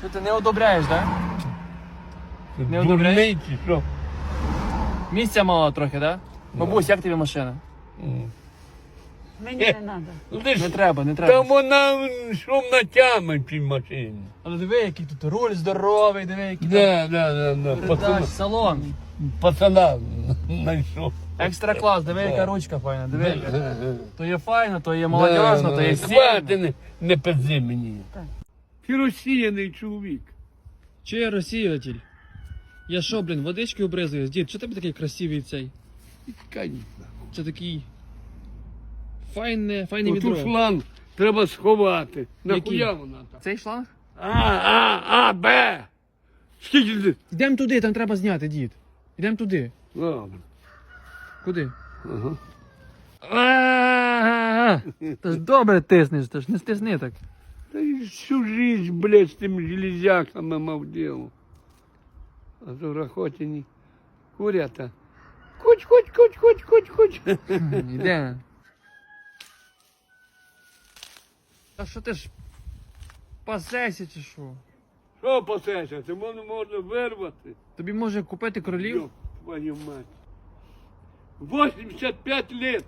Що ти не одобряєш, так? Не Дурний одобряєш? чи що? Місця мало трохи, так? Бабусь, як тобі машина? М. Мені не треба. Ну ти Не ж треба, не Та треба. вона м, що натяме цій машині. Але диви, який тут руль здоровий, диви, який там Да, да, да, да. передач, Пацана, салон. пацана знайшов. Екстра клас, диви, яка ручка файна, диви. яка. То є файно, то є молодіжно, то є Хвати сильно. не, не пизди мені. Ти розсіяний чоловік. Чи я розсіятель? Я що, блін, водички обризуюсь? Дід, чого тебе такий красивий цей? Конечно. Це такий. Файне, файне Оту відро. шланг треба сховати. Нахуя вона там? Цей шланг? А, а, а, Б. Скільки ти? Йдемо туди, там треба зняти, дід. Йдемо туди. Ладно. Куди? Ага. А-а-а! Та ж добре тиснеш, та ж не стисни так. Та й всю жизнь, блядь, з тим железяками мав діло. А то в Рахотіні курята. Куч, куч, куч, куч, куч, куч. Йде. А що ти ж пасешся чи що? Що пасеся? Це можна можна вирвати. Тобі може купити кролів? Ёб твою мать. 85 лет.